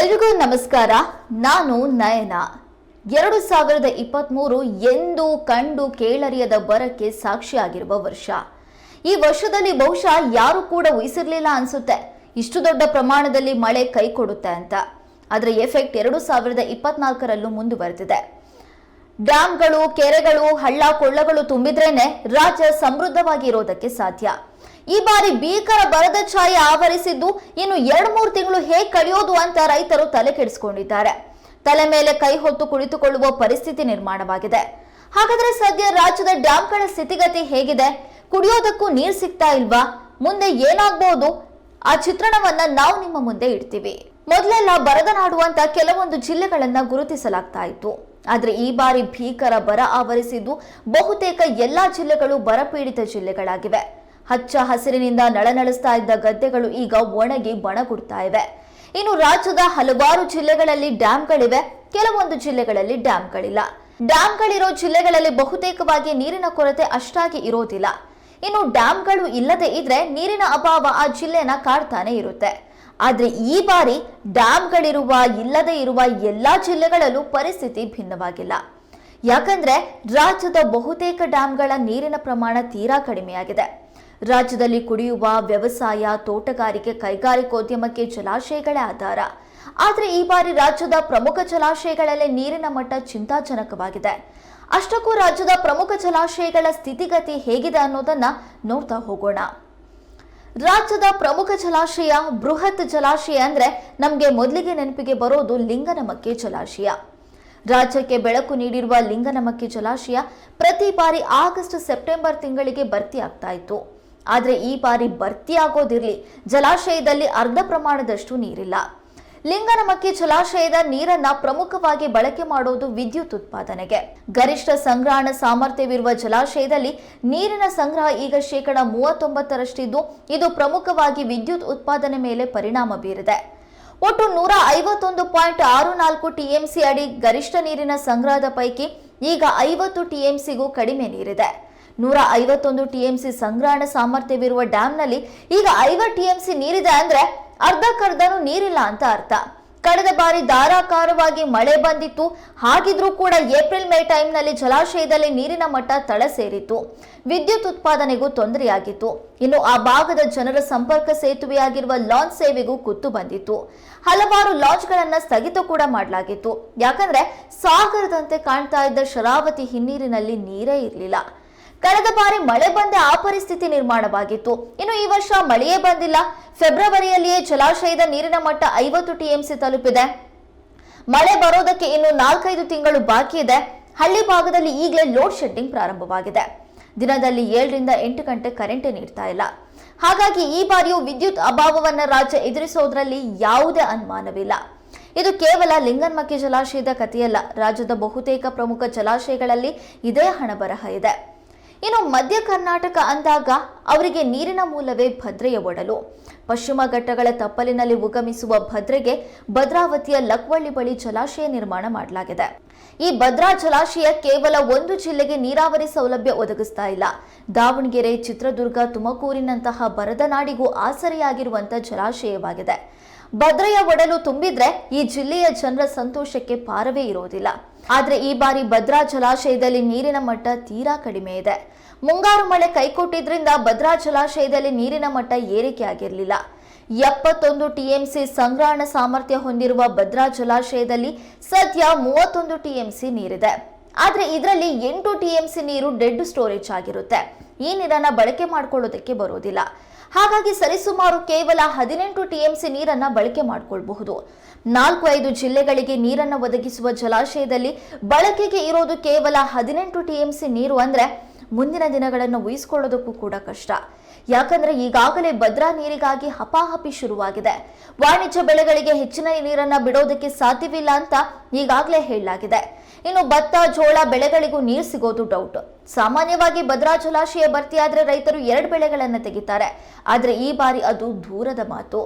ಎಲ್ರಿಗೂ ನಮಸ್ಕಾರ. ನಾನು ನಯನ. ಎರಡು ಸಾವಿರದ ಇಪ್ಪತ್ತ್ಮೂರು ಎಂದು ಕಂಡು ಕೇಳರಿಯದ ಬರಕ್ಕೆ ಸಾಕ್ಷಿಯಾಗಿರುವ ವರ್ಷ. ಈ ವರ್ಷದಲ್ಲಿ ಬಹುಶಃ ಯಾರು ಕೂಡ ಊಹಿಸಿರ್ಲಿಲ್ಲ ಅನ್ಸುತ್ತೆ. ಇಷ್ಟು ದೊಡ್ಡ ಪ್ರಮಾಣದಲ್ಲಿ ಮಳೆ ಕೈ ಕೊಡುತ್ತೆ ಅಂತ. ಅದರ ಎಫೆಕ್ಟ್ ಎರಡು ಸಾವಿರದ ಇಪ್ಪತ್ನಾಲ್ಕರಲ್ಲೂ ಮುಂದುವರೆದಿದೆ. ಡ್ಯಾಮ್ಗಳು ಕೆರೆಗಳು, ಹಳ್ಳ, ಕೊಳ್ಳಗಳು ತುಂಬಿದ್ರೇನೆ ರಾಜ್ಯ ಸಮೃದ್ಧವಾಗಿ ಇರೋದಕ್ಕೆ ಸಾಧ್ಯ. ಈ ಬಾರಿ ಭೀಕರ ಬರದ ಛಾಯೆ ಆವರಿಸಿದ್ದು ಇನ್ನು ಎರಡು ಮೂರು ತಿಂಗಳು ಹೇಗೆ ಕಳೆಯೋದು ಅಂತ ರೈತರು ತಲೆ ಕೆಡಿಸಿಕೊಂಡಿದ್ದಾರೆ. ತಲೆ ಮೇಲೆ ಕೈ ಹೊತ್ತು ಕುಳಿತುಕೊಳ್ಳುವ ಪರಿಸ್ಥಿತಿ ನಿರ್ಮಾಣವಾಗಿದೆ. ಹಾಗಾದ್ರೆ ಸದ್ಯ ರಾಜ್ಯದ ಡ್ಯಾಂಗಳ ಸ್ಥಿತಿಗತಿ ಹೇಗಿದೆ? ಕುಡಿಯೋದಕ್ಕೂ ನೀರು ಸಿಗ್ತಾ ಇಲ್ವಾ? ಮುಂದೆ ಏನಾಗಬಹುದು ಆ ಚಿತ್ರಣವನ್ನ ನಾವು ನಿಮ್ಮ ಮುಂದೆ ಇಡ್ತೀವಿ. ಮೊದಲೆಲ್ಲ ಬರದ ಅಂತ ಕೆಲವೊಂದು ಜಿಲ್ಲೆಗಳನ್ನ ಗುರುತಿಸಲಾಗ್ತಾ ಇತ್ತು. ಆದ್ರೆ ಈ ಬಾರಿ ಭೀಕರ ಬರ ಆವರಿಸಿದ್ದು ಬಹುತೇಕ ಎಲ್ಲಾ ಜಿಲ್ಲೆಗಳು ಬರಪೀಡಿತ ಜಿಲ್ಲೆಗಳಾಗಿವೆ. ಹಚ್ಚ ಹಸಿರಿನಿಂದ ನಳನಳಿಸ್ತಾ ಇದ್ದ ಗದ್ದೆಗಳು ಈಗ ಒಣಗಿ ಬಣಗುಡ್ತಾ ಇವೆ. ಇನ್ನು ರಾಜ್ಯದ ಹಲವಾರು ಜಿಲ್ಲೆಗಳಲ್ಲಿ ಡ್ಯಾಂಗಳಿವೆ. ಕೆಲವೊಂದು ಜಿಲ್ಲೆಗಳಲ್ಲಿ ಡ್ಯಾಂಗಳಿಲ್ಲ. ಡ್ಯಾಂಗಳಿರೋ ಜಿಲ್ಲೆಗಳಲ್ಲಿ ಬಹುತೇಕವಾಗಿ ನೀರಿನ ಕೊರತೆ ಅಷ್ಟಾಗಿ ಇರೋದಿಲ್ಲ. ಇನ್ನು ಡ್ಯಾಂಗಳು ಇಲ್ಲದೆ ಇದ್ರೆ ನೀರಿನ ಅಭಾವ ಆ ಜಿಲ್ಲೆನ ಕಾಡ್ತಾನೆ ಇರುತ್ತೆ. ಆದ್ರೆ ಈ ಬಾರಿ ಡ್ಯಾಂಗಳಿರುವ ಇಲ್ಲದೆ ಇರುವ ಎಲ್ಲಾ ಜಿಲ್ಲೆಗಳಲ್ಲೂ ಪರಿಸ್ಥಿತಿ ಭಿನ್ನವಾಗಿಲ್ಲ. ಯಾಕಂದ್ರೆ ರಾಜ್ಯದ ಬಹುತೇಕ ಡ್ಯಾಂಗಳ ನೀರಿನ ಪ್ರಮಾಣ ತೀರಾ ಕಡಿಮೆಯಾಗಿದೆ. ರಾಜ್ಯದಲ್ಲಿ ಕುಡಿಯುವ ವ್ಯವಸಾಯ, ತೋಟಗಾರಿಕೆ ಕೈಗಾರಿಕೋದ್ಯಮಕ್ಕೆ ಜಲಾಶಯಗಳೇ ಆಧಾರ. ಆದರೆ ಈ ಬಾರಿ ರಾಜ್ಯದ ಪ್ರಮುಖ ಜಲಾಶಯಗಳಲ್ಲಿ ನೀರಿನ ಮಟ್ಟ ಚಿಂತಾಜನಕವಾಗಿದೆ. ಅಷ್ಟಕ್ಕೂ ರಾಜ್ಯದ ಪ್ರಮುಖ ಜಲಾಶಯಗಳ ಸ್ಥಿತಿಗತಿ ಹೇಗಿದೆ ಅನ್ನೋದನ್ನ ನೋಡ್ತಾ ಹೋಗೋಣ. ರಾಜ್ಯದ ಪ್ರಮುಖ ಜಲಾಶಯ ಬೃಹತ್ ಜಲಾಶಯ ಅಂದ್ರೆ ನಮಗೆ ಮೊದಲಿಗೆ ನೆನಪಿಗೆ ಬರೋದು ಲಿಂಗನಮಕ್ಕಿ ಜಲಾಶಯ. ರಾಜ್ಯಕ್ಕೆ ಬೆಳಕು ನೀಡಿರುವ ಲಿಂಗನಮಕ್ಕಿ ಜಲಾಶಯ ಪ್ರತಿ ಬಾರಿ ಆಗಸ್ಟ್, ಸೆಪ್ಟೆಂಬರ್ ತಿಂಗಳಿಗೆ ಭರ್ತಿ ಆಗ್ತಾ ಇತ್ತು. ಆದ್ರೆ ಈ ಬಾರಿ ಭರ್ತಿಯಾಗೋದಿರಲಿ ಜಲಾಶಯದಲ್ಲಿ ಅರ್ಧ ಪ್ರಮಾಣದಷ್ಟು ನೀರಿಲ್ಲ. ಲಿಂಗನಮಕ್ಕಿ ಜಲಾಶಯದ ನೀರನ್ನ ಪ್ರಮುಖವಾಗಿ ಬಳಕೆ ಮಾಡೋದು ವಿದ್ಯುತ್ ಉತ್ಪಾದನೆಗೆ. ಗರಿಷ್ಠ ಸಂಗ್ರಹಣ ಸಾಮರ್ಥ್ಯವಿರುವ ಜಲಾಶಯದಲ್ಲಿ ನೀರಿನ ಸಂಗ್ರಹ ಈಗ ಶೇಕಡ ಮೂವತ್ತೊಂಬತ್ತರಷ್ಟಿದ್ದು ಇದು ಪ್ರಮುಖವಾಗಿ ವಿದ್ಯುತ್ ಉತ್ಪಾದನೆ ಮೇಲೆ ಪರಿಣಾಮ ಬೀರಿದೆ. ಒಟ್ಟು ನೂರ ಐವತ್ತೊಂದು ಪಾಯಿಂಟ್ ಆರು ನಾಲ್ಕು ಟಿಎಂಸಿ ಅಡಿ ಗರಿಷ್ಠ ನೀರಿನ ಸಂಗ್ರಹದ ಪೈಕಿ ಈಗ ಐವತ್ತು ಟಿಎಂಸಿಗೂ ಕಡಿಮೆ ನೀರಿದೆ. ನೂರ ಐವತ್ತೊಂದು ಟಿಎಂಸಿ ಸಂಗ್ರಹಣ ಸಾಮರ್ಥ್ಯವಿರುವ ಡ್ಯಾಂನಲ್ಲಿ ಈಗ ಐವತ್ತು ಟಿಎಂಸಿ ನೀರಿದೆ ಅಂದ್ರೆ ಅರ್ಧಕ್ಕರ್ಧನೂ ನೀರಿಲ್ಲ ಅಂತ ಅರ್ಥ. ಕಳೆದ ಬಾರಿ ಧಾರಾಕಾರವಾಗಿ ಮಳೆ ಬಂದಿತ್ತು. ಹಾಗಿದ್ರೂ ಕೂಡ ಏಪ್ರಿಲ್, ಮೇ ಟೈಮ್ನಲ್ಲಿ ಜಲಾಶಯದಲ್ಲಿ ನೀರಿನ ಮಟ್ಟ ತಳ ಸೇರಿತ್ತು. ವಿದ್ಯುತ್ ಉತ್ಪಾದನೆಗೂ ತೊಂದರೆಯಾಗಿತ್ತು. ಇನ್ನು ಆ ಭಾಗದ ಜನರ ಸಂಪರ್ಕ ಸೇತುವೆಯಾಗಿರುವ ಲಾಂಚ್ ಸೇವೆಗೂ ಕುತ್ತು ಬಂದಿತ್ತು. ಹಲವಾರು ಲಾಂಚ್ಗಳನ್ನು ಸ್ಥಗಿತ ಕೂಡ ಮಾಡಲಾಗಿತ್ತು. ಯಾಕಂದ್ರೆ ಸಾಗರದಂತೆ ಕಾಣ್ತಾ ಇದ್ದ ಶರಾವತಿ ಹಿನ್ನೀರಿನಲ್ಲಿ ನೀರೇ ಇರಲಿಲ್ಲ. ಕಳೆದ ಬಾರಿ ಮಳೆ ಬಂದೆ ಆ ಪರಿಸ್ಥಿತಿ ನಿರ್ಮಾಣವಾಗಿತ್ತು. ಇನ್ನು ಈ ವರ್ಷ ಮಳೆಯೇ ಬಂದಿಲ್ಲ. ಫೆಬ್ರವರಿಯಲ್ಲಿಯೇ ಜಲಾಶಯದ ನೀರಿನ ಮಟ್ಟ ಐವತ್ತು ಟಿಎಂಸಿ ತಲುಪಿದೆ. ಮಳೆ ಬರೋದಕ್ಕೆ ಇನ್ನು ನಾಲ್ಕೈದು ತಿಂಗಳು ಬಾಕಿ ಇದೆ. ಹಳ್ಳಿ ಭಾಗದಲ್ಲಿ ಈಗಲೇ ಲೋಡ್ ಶೆಡ್ಡಿಂಗ್ ಪ್ರಾರಂಭವಾಗಿದೆ. ದಿನದಲ್ಲಿ ಏಳರಿಂದ ಎಂಟು ಗಂಟೆ ಕರೆಂಟ್ ನೀಡ್ತಾ ಇಲ್ಲ. ಹಾಗಾಗಿ ಈ ಬಾರಿಯೂ ವಿದ್ಯುತ್ ಅಭಾವವನ್ನು ರಾಜ್ಯ ಎದುರಿಸೋದ್ರಲ್ಲಿ ಯಾವುದೇ ಅನುಮಾನವಿಲ್ಲ. ಇದು ಕೇವಲ ಲಿಂಗನ್ಮಕ್ಕಿ ಜಲಾಶಯದ ಕಥೆಯಲ್ಲ ರಾಜ್ಯದ ಬಹುತೇಕ ಪ್ರಮುಖ ಜಲಾಶಯಗಳಲ್ಲಿ ಇದೇ ಹಣಬರಹ ಇದೆ. ಇನ್ನು ಮಧ್ಯ ಕರ್ನಾಟಕ ಅಂದಾಗ ಅವರಿಗೆ ನೀರಿನ ಮೂಲವೇ ಭದ್ರೆಯ ಒಡಲು. ಪಶ್ಚಿಮ ಘಟ್ಟಗಳ ತಪ್ಪಲಿನಲ್ಲಿ ಉಗಮಿಸುವ ಭದ್ರೆಗೆ ಭದ್ರಾವತಿಯ ಲಕ್ವಳ್ಳಿ ಬಳಿ ಜಲಾಶಯ ನಿರ್ಮಾಣ ಮಾಡಲಾಗಿದೆ. ಈ ಭದ್ರಾ ಜಲಾಶಯ ಕೇವಲ ಒಂದು ಜಿಲ್ಲೆಗೆ ನೀರಾವರಿ ಸೌಲಭ್ಯ ಒದಗಿಸ್ತಾ ಇಲ್ಲ. ದಾವಣಗೆರೆ, ಚಿತ್ರದುರ್ಗ, ತುಮಕೂರಿನಂತಹ ಬರದ ನಾಡಿಗೂ ಆಸರೆಯಾಗಿರುವಂತ ಜಲಾಶಯವಾಗಿದೆ. ಭದ್ರೆಯ ಒಡಲು ತುಂಬಿದ್ರೆ ಈ ಜಿಲ್ಲೆಯ ಜನರ ಸಂತೋಷಕ್ಕೆ ಪಾರವೇ ಇರೋದಿಲ್ಲ ಆದ್ರೆ ಈ ಬಾರಿ ಭದ್ರಾ ಜಲಾಶಯದಲ್ಲಿ ನೀರಿನ ಮಟ್ಟ ತೀರಾ ಕಡಿಮೆ ಇದೆ. ಮುಂಗಾರು ಮಳೆ ಕೈಕೊಟ್ಟಿದ್ರಿಂದ ಭದ್ರಾ ಜಲಾಶಯದಲ್ಲಿ ನೀರಿನ ಮಟ್ಟ ಏರಿಕೆ ಆಗಿರಲಿಲ್ಲ. ಎಪ್ಪತ್ತೊಂದು ಟಿಎಂಸಿ ಸಂಗ್ರಹಣ ಸಾಮರ್ಥ್ಯ ಹೊಂದಿರುವ ಭದ್ರಾ ಜಲಾಶಯದಲ್ಲಿ ಸದ್ಯ ಮೂವತ್ತೊಂದು ಟಿಎಂಸಿ ನೀರಿದೆ. ಆದ್ರೆ ಇದರಲ್ಲಿ ಎಂಟು ಟಿಎಂಸಿ ನೀರು ಡೆಡ್ ಸ್ಟೋರೇಜ್ ಆಗಿರುತ್ತೆ. ಈ ನೀರನ್ನ ಬಳಕೆ ಮಾಡ್ಕೊಳ್ಳೋದಕ್ಕೆ ಬರೋದಿಲ್ಲ. ಹಾಗಾಗಿ ಸರಿಸುಮಾರು ಕೇವಲ ಹದಿನೆಂಟು ಟಿಎಂಸಿ ನೀರನ್ನ ಬಳಕೆ ಮಾಡಿಕೊಳ್ಳಬಹುದು ನಾಲ್ಕು ಐದು ಜಿಲ್ಲೆಗಳಿಗೆ ನೀರನ್ನು ಒದಗಿಸುವ ಜಲಾಶಯದಲ್ಲಿ ಬಳಕೆಗೆ ಇರೋದು ಕೇವಲ ಹದಿನೆಂಟು ಟಿಎಂಸಿ ನೀರು ಅಂದ್ರೆ ಮುಂದಿನ ದಿನಗಳನ್ನು ಊಹಿಸ್ಕೊಳ್ಳೋದಕ್ಕೂ ಕೂಡ ಕಷ್ಟ. ಯಾಕಂದ್ರೆ ಈಗಾಗಲೇ ಭದ್ರಾ ನೀರಿಗಾಗಿ ಹಪಾಹಪಿ ಶುರುವಾಗಿದೆ. ವಾಣಿಜ್ಯ ಬೆಳೆಗಳಿಗೆ ಹೆಚ್ಚಿನ ನೀರನ್ನ ಬಿಡೋದಕ್ಕೆ ಸಾಧ್ಯವಿಲ್ಲ ಅಂತ ಈಗಾಗಲೇ ಹೇಳಲಾಗಿದೆ. ಇನ್ನು ಭತ್ತ, ಜೋಳ ಬೆಳೆಗಳಿಗೂ ನೀರು ಸಿಗೋದು ಡೌಟ್ ಸಾಮಾನ್ಯವಾಗಿ ಭದ್ರಾ ಜಲಾಶಯ ಭರ್ತಿಯಾದ್ರೆ ರೈತರು ಎರಡು ಬೆಳೆಗಳನ್ನು ತೆಗಿತಾರೆ. ಆದ್ರೆ ಈ ಬಾರಿ ಅದು ದೂರದ ಮಾತು.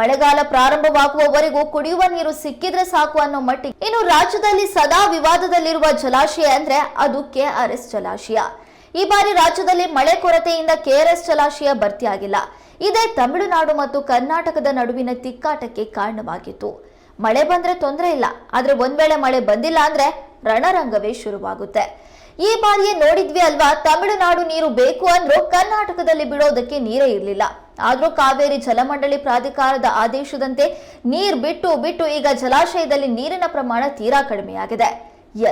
ಮಳೆಗಾಲ ಪ್ರಾರಂಭವಾಗುವವರೆಗೂ ಕುಡಿಯುವ ನೀರು ಸಿಕ್ಕಿದ್ರೆ ಸಾಕು ಅನ್ನೋ ಮಟ್ಟಿಗೆ ಇನ್ನು ರಾಜ್ಯದಲ್ಲಿ ಸದಾ ವಿವಾದದಲ್ಲಿರುವ ಜಲಾಶಯ ಅಂದ್ರೆ ಅದು ಕೆಆರ್ಎಸ್ ಜಲಾಶಯ. ಈ ಬಾರಿ ರಾಜ್ಯದಲ್ಲಿ ಮಳೆ ಕೊರತೆಯಿಂದ ಕೆಆರ್ಎಸ್ ಜಲಾಶಯ ಭರ್ತಿಯಾಗಿಲ್ಲ ಇದೇ ತಮಿಳುನಾಡು ಮತ್ತು ಕರ್ನಾಟಕದ ನಡುವಿನ ತಿಕ್ಕಾಟಕ್ಕೆ ಕಾರಣವಾಗಿತ್ತು. ಮಳೆ ಬಂದ್ರೆ ತೊಂದರೆ ಇಲ್ಲ, ಆದ್ರೆ ಒಂದ್ ವೇಳೆ ಮಳೆ ಬಂದಿಲ್ಲ ಅಂದ್ರೆ ರಣರಂಗವೇ ಶುರುವಾಗುತ್ತೆ. ಈ ಬಾರಿಯೇ ನೋಡಿದ್ವಿ ಅಲ್ವಾ, ತಮಿಳುನಾಡು ನೀರು ಬೇಕು ಅಂದ್ರೂ ಕರ್ನಾಟಕದಲ್ಲಿ ಬಿಡೋದಕ್ಕೆ ನೀರೇ ಇರಲಿಲ್ಲ. ಆದ್ರೂ ಕಾವೇರಿ ಜಲಮಂಡಳಿ ಪ್ರಾಧಿಕಾರದ ಆದೇಶದಂತೆ ನೀರ್ ಬಿಟ್ಟು ಬಿಟ್ಟು ಈಗ ಜಲಾಶಯದಲ್ಲಿ ನೀರಿನ ಪ್ರಮಾಣ ತೀರಾ ಕಡಿಮೆಯಾಗಿದೆ.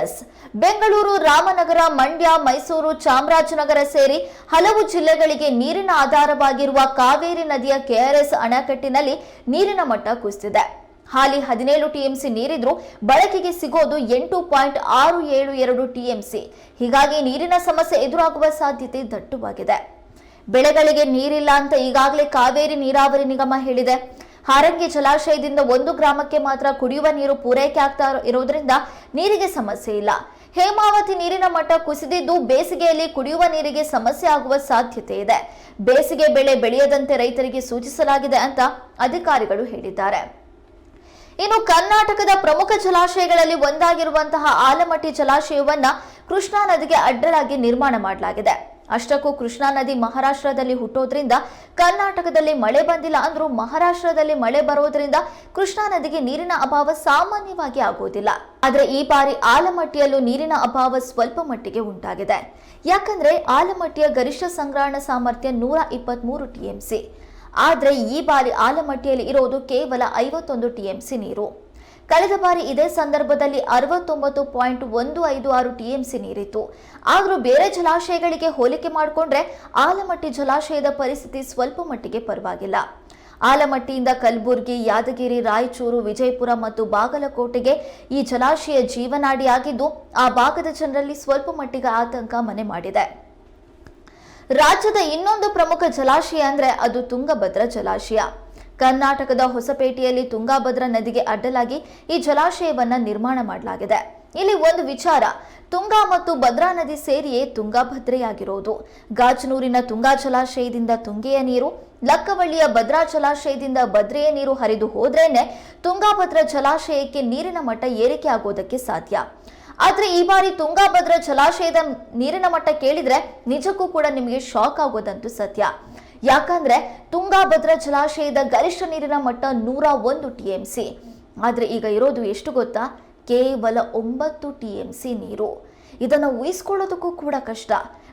ಎಸ್, ಬೆಂಗಳೂರು, ರಾಮನಗರ, ಮಂಡ್ಯ, ಮೈಸೂರು, ಚಾಮರಾಜನಗರ ಸೇರಿ ಹಲವು ಜಿಲ್ಲೆಗಳಿಗೆ ನೀರಿನ ಆಧಾರವಾಗಿರುವ ಕಾವೇರಿ ನದಿಯ ಕೆಆರ್ಎಸ್ ಅಣೆಕಟ್ಟಿನಲ್ಲಿ ನೀರಿನ ಮಟ್ಟ ಕುಸಿದಿದೆ. ಹಾಲಿ ಹದಿನೇಳು ಟಿಎಂಸಿ ನೀರಿದ್ರೂ ಬಳಕೆಗೆ ಸಿಗೋದು ಎಂಟು ಪಾಯಿಂಟ್ ಆರು ಏಳು ಎರಡು ಟಿಎಂಸಿ. ಹೀಗಾಗಿ ನೀರಿನ ಸಮಸ್ಯೆ ಎದುರಾಗುವ ಸಾಧ್ಯತೆ ದಟ್ಟವಾಗಿದೆ. ಬೆಳೆಗಳಿಗೆ ನೀರಿಲ್ಲ ಅಂತ ಈಗಾಗಲೇ ಕಾವೇರಿ ನೀರಾವರಿ ನಿಗಮ ಹೇಳಿದೆ. ಹಾರಂಗಿ ಜಲಾಶಯದಿಂದ ಒಂದು ಗ್ರಾಮಕ್ಕೆ ಮಾತ್ರ ಕುಡಿಯುವ ನೀರು ಪೂರೈಕೆ ಆಗ್ತಾ ಇರೋದ್ರಿಂದ ನೀರಿಗೆ ಸಮಸ್ಯೆ ಇಲ್ಲ. ಹೇಮಾವತಿ ನೀರಿನ ಮಟ್ಟ ಕುಸಿದಿದ್ದು ಬೇಸಿಗೆಯಲ್ಲಿ ಕುಡಿಯುವ ನೀರಿಗೆ ಸಮಸ್ಯೆ ಆಗುವ ಸಾಧ್ಯತೆ ಇದೆ. ಬೇಸಿಗೆ ಬೆಳೆ ಬೆಳೆಯದಂತೆ ರೈತರಿಗೆ ಸೂಚಿಸಲಾಗಿದೆ ಅಂತ ಅಧಿಕಾರಿಗಳು ಹೇಳಿದ್ದಾರೆ. ಇನ್ನು ಕರ್ನಾಟಕದ ಪ್ರಮುಖ ಜಲಾಶಯಗಳಲ್ಲಿ ಒಂದಾಗಿರುವಂತಹ ಆಲಮಟ್ಟಿ ಜಲಾಶಯವನ್ನ ಕೃಷ್ಣಾ ನದಿಗೆ ಅಡ್ಡಲಾಗಿ ನಿರ್ಮಾಣ ಮಾಡಲಾಗಿದೆ. ಅಷ್ಟಕ್ಕೂ ಕೃಷ್ಣಾ ನದಿ ಮಹಾರಾಷ್ಟ್ರದಲ್ಲಿ ಹುಟ್ಟೋದ್ರಿಂದ ಕರ್ನಾಟಕದಲ್ಲಿ ಮಳೆ ಬಂದಿಲ್ಲ ಅಂದ್ರೂ ಮಹಾರಾಷ್ಟ್ರದಲ್ಲಿ ಮಳೆ ಬರೋದ್ರಿಂದ ಕೃಷ್ಣಾ ನದಿಗೆ ನೀರಿನ ಅಭಾವ ಸಾಮಾನ್ಯವಾಗಿ ಆಗೋದಿಲ್ಲ ಆದ್ರೆ ಈ ಬಾರಿ ಆಲಮಟ್ಟಿಯಲ್ಲೂ ನೀರಿನ ಅಭಾವ ಸ್ವಲ್ಪ ಮಟ್ಟಿಗೆ ಉಂಟಾಗಿದೆ. ಯಾಕಂದ್ರೆ ಆಲಮಟ್ಟಿಯ ಗರಿಷ್ಠ ಸಂಗ್ರಹಣ ಸಾಮರ್ಥ್ಯ ನೂರ ಇಪ್ಪತ್ಮೂರು ಟಿಎಂಸಿ. ಆದ್ರೆ ಈ ಬಾರಿ ಆಲಮಟ್ಟಿಯಲ್ಲಿ ಇರೋದು ಕೇವಲ ಐವತ್ತೊಂದು ಟಿಎಂಸಿ ನೀರು. ಕಳೆದ ಬಾರಿ ಇದೇ ಸಂದರ್ಭದಲ್ಲಿ ಅರವತ್ತೊಂಬತ್ತು ಪಾಯಿಂಟ್ ಒಂದು ಐದು ಆರು ಟಿಎಂಸಿ ನೀರಿತ್ತು. ಆದರೂ ಬೇರೆ ಜಲಾಶಯಗಳಿಗೆ ಹೋಲಿಕೆ ಮಾಡಿಕೊಂಡ್ರೆ ಆಲಮಟ್ಟಿ ಜಲಾಶಯದ ಪರಿಸ್ಥಿತಿ ಸ್ವಲ್ಪ ಮಟ್ಟಿಗೆ ಪರವಾಗಿಲ್ಲ. ಆಲಮಟ್ಟಿಯಿಂದ ಕಲಬುರಗಿ, ಯಾದಗಿರಿ, ರಾಯಚೂರು, ವಿಜಯಪುರ ಮತ್ತು ಬಾಗಲಕೋಟೆಗೆ ಈ ಜಲಾಶಯ ಜೀವನಾಡಿಯಾಗಿದ್ದು, ಆ ಭಾಗದ ಜನರಲ್ಲಿ ಸ್ವಲ್ಪ ಮಟ್ಟಿಗೆ ಆತಂಕ ಮನೆ ಮಾಡಿದೆ. ರಾಜ್ಯದ ಇನ್ನೊಂದು ಪ್ರಮುಖ ಜಲಾಶಯ ಅಂದ್ರೆ ಅದು ತುಂಗಭದ್ರಾ ಜಲಾಶಯ. ಕರ್ನಾಟಕದ ಹೊಸಪೇಟೆಯಲ್ಲಿ ತುಂಗಾಭದ್ರಾ ನದಿಗೆ ಅಡ್ಡಲಾಗಿ ಈ ಜಲಾಶಯವನ್ನ ನಿರ್ಮಾಣ ಮಾಡಲಾಗಿದೆ. ಇಲ್ಲಿ ಒಂದು ವಿಚಾರ, ತುಂಗಾ ಮತ್ತು ಭದ್ರಾ ನದಿ ಸೇರಿಯೇ ತುಂಗಾಭದ್ರೆಯಾಗಿರೋದು. ಗಾಜನೂರಿನ ತುಂಗಾ ಜಲಾಶಯದಿಂದ ತುಂಗೆಯ ನೀರು, ಲಕ್ಕವಳ್ಳಿಯ ಭದ್ರಾ ಜಲಾಶಯದಿಂದ ಭದ್ರೆಯ ನೀರು ಹರಿದು ಹೋದ್ರೇನೆ ತುಂಗಾಭದ್ರಾ ಜಲಾಶಯಕ್ಕೆ ನೀರಿನ ಮಟ್ಟ ಏರಿಕೆ ಆಗೋದಕ್ಕೆ ಸಾಧ್ಯ. ಆದ್ರೆ ಈ ಬಾರಿ ತುಂಗಾಭದ್ರಾ ಜಲಾಶಯದ ನೀರಿನ ಮಟ್ಟ ಕೇಳಿದ್ರೆ ನಿಜಕ್ಕೂ ಕೂಡ ನಿಮಗೆ ಶಾಕ್ ಆಗೋದಂತೂ ಸತ್ಯ. ಯಾಕಂದ್ರೆ ತುಂಗಾಭದ್ರಾ ಜಲಾಶಯದ ಗರಿಷ್ಠ ನೀರಿನ ಮಟ್ಟ ನೂರ ಒಂದು ಟಿಎಂಸಿ ಆದ್ರೆ ಈಗ ಇರೋದು ಎಷ್ಟು ಗೊತ್ತಾ? ಕೇವಲ ಒಂಬತ್ತು ಟಿ ಎಂ ಸಿ ನೀರು. ಇದನ್ನು ಊಹಿಸ್ಕೊಳ್ಳೋದಕ್ಕೂ ಕೂಡ ಕಷ್ಟ.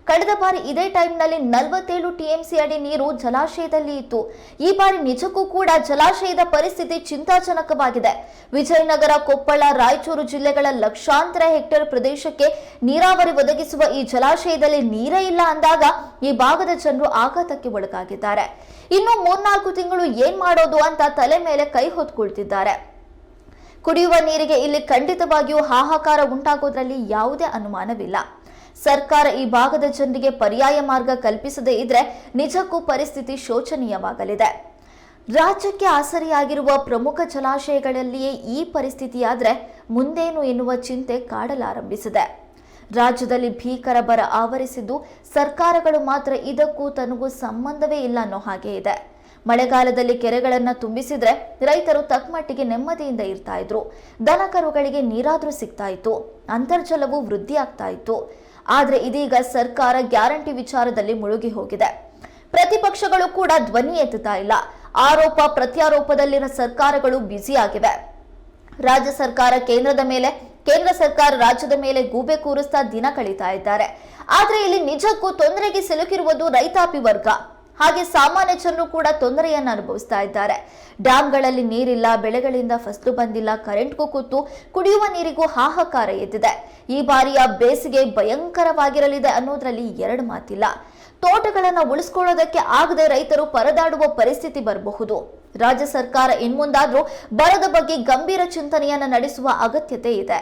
ಕಳೆದ ಬಾರಿ ಇದೇ ಟೈಮ್ನಲ್ಲಿ ನಲವತ್ತೇಳು ಟಿ ಎಂ ಸಿ ಅಡಿ ನೀರು ಜಲಾಶಯದಲ್ಲಿ ಇತ್ತು. ಈ ಬಾರಿ ನಿಜಕ್ಕೂ ಕೂಡ ಜಲಾಶಯದ ಪರಿಸ್ಥಿತಿ ಚಿಂತಾಜನಕವಾಗಿದೆ. ವಿಜಯನಗರ, ಕೊಪ್ಪಳ, ರಾಯಚೂರು ಜಿಲ್ಲೆಗಳ ಲಕ್ಷಾಂತರ ಹೆಕ್ಟೇರ್ ಪ್ರದೇಶಕ್ಕೆ ನೀರಾವರಿ ಒದಗಿಸುವ ಈ ಜಲಾಶಯದಲ್ಲಿ ನೀರೇ ಇಲ್ಲ ಅಂದಾಗ ಈ ಭಾಗದ ಜನರು ಆಘಾತಕ್ಕೆ ಒಳಗಾಗಿದ್ದಾರೆ. ಇನ್ನು ಮೂರ್ನಾಲ್ಕು ತಿಂಗಳು ಏನ್ ಮಾಡೋದು ಅಂತ ತಲೆ ಮೇಲೆ ಕೈ ಹೊತ್ಕೊಳ್ತಿದ್ದಾರೆ. ಕುಡಿಯುವ ನೀರಿಗೆ ಇಲ್ಲಿ ಖಂಡಿತವಾಗಿಯೂ ಹಾಹಾಕಾರ ಉಂಟಾಗೋದ್ರಲ್ಲಿ ಯಾವುದೇ ಅನುಮಾನವಿಲ್ಲ. ಸರ್ಕಾರ ಈ ಭಾಗದ ಜನರಿಗೆ ಪರ್ಯಾಯ ಮಾರ್ಗ ಕಲ್ಪಿಸದೇ ಇದ್ರೆ ನಿಜಕ್ಕೂ ಪರಿಸ್ಥಿತಿ ಶೋಚನೀಯವಾಗಲಿದೆ. ರಾಜ್ಯಕ್ಕೆ ಆಸರಿಯಾಗಿರುವ ಪ್ರಮುಖ ಜಲಾಶಯಗಳಲ್ಲಿಯೇ ಈ ಪರಿಸ್ಥಿತಿಯಾದರೆ ಮುಂದೇನು ಎನ್ನುವ ಚಿಂತೆ ಕಾಡಲಾರಂಭಿಸಿದೆ. ರಾಜ್ಯದಲ್ಲಿ ಭೀಕರ ಬರ ಆವರಿಸಿದ್ದು ಸರ್ಕಾರಗಳು ಮಾತ್ರ ಇದಕ್ಕೂ ತನಗೂ ಸಂಬಂಧವೇ ಇಲ್ಲ ಅನ್ನೋ ಹಾಗೆ ಇದೆ. ಮಳೆಗಾಲದಲ್ಲಿ ಕೆರೆಗಳನ್ನು ತುಂಬಿಸಿದ್ರೆ ರೈತರು ತಕ್ಕಮಟ್ಟಿಗೆ ನೆಮ್ಮದಿಯಿಂದ ಇರ್ತಾ ಇದ್ರು. ದನ ಕರುಗಳಿಗೆ ನೀರಾದ್ರೂ ಸಿಗ್ತಾ ಇತ್ತು. ಅಂತರ್ಜಲವೂ ವೃದ್ಧಿ ಆಗ್ತಾ ಇತ್ತು. ಆದ್ರೆ ಇದೀಗ ಸರ್ಕಾರ ಗ್ಯಾರಂಟಿ ವಿಚಾರದಲ್ಲಿ ಮುಳುಗಿ ಹೋಗಿದೆ. ಪ್ರತಿಪಕ್ಷಗಳು ಕೂಡ ಧ್ವನಿ ಎತ್ತುತ್ತಾ ಇಲ್ಲ. ಆರೋಪ ಪ್ರತ್ಯಾರೋಪದಲ್ಲಿನ ಸರ್ಕಾರಗಳು ಬ್ಯುಸಿಯಾಗಿವೆ ರಾಜ್ಯ ಸರ್ಕಾರ ಕೇಂದ್ರದ ಮೇಲೆ, ಕೇಂದ್ರ ಸರ್ಕಾರ ರಾಜ್ಯದ ಮೇಲೆ ಗೂಬೆ ಕೂರಿಸ್ತಾ ದಿನ ಕಳೀತಾ ಇದ್ದಾರೆ. ಆದ್ರೆ ಇಲ್ಲಿ ನಿಜಕ್ಕೂ ತೊಂದರೆಗೆ ಸಿಲುಕಿರುವುದು ರೈತಾಪಿ ವರ್ಗ. ಹಾಗೆ ಸಾಮಾನ್ಯ ಜನರು ಕೂಡ ತೊಂದರೆಯನ್ನು ಅನುಭವಿಸ್ತಾ ಇದ್ದಾರೆ. ಡ್ಯಾಂಗಳಲ್ಲಿ ನೀರಿಲ್ಲ, ಬೆಳೆಗಳಿಂದ ಫಸಲು ಬಂದಿಲ್ಲ, ಕರೆಂಟ್ಗೂ ಕೂತು ಕುಡಿಯುವ ನೀರಿಗೂ ಹಾಹಾಕಾರ ಎದ್ದಿದೆ. ಈ ಬಾರಿಯ ಬೇಸಿಗೆ ಭಯಂಕರವಾಗಿರಲಿದೆ ಅನ್ನೋದ್ರಲ್ಲಿ ಎರಡು ಮಾತಿಲ್ಲ. ತೋಟಗಳನ್ನು ಉಳಿಸ್ಕೊಳ್ಳೋದಕ್ಕೆ ಆಗದೆ ರೈತರು ಪರದಾಡುವ ಪರಿಸ್ಥಿತಿ ಬರಬಹುದು. ರಾಜ್ಯ ಸರ್ಕಾರ ಇನ್ಮುಂದಾದರೂ ಬರದ ಬಗ್ಗೆ ಗಂಭೀರ ಚಿಂತನೆಯನ್ನು ನಡೆಸುವ ಅಗತ್ಯತೆ ಇದೆ.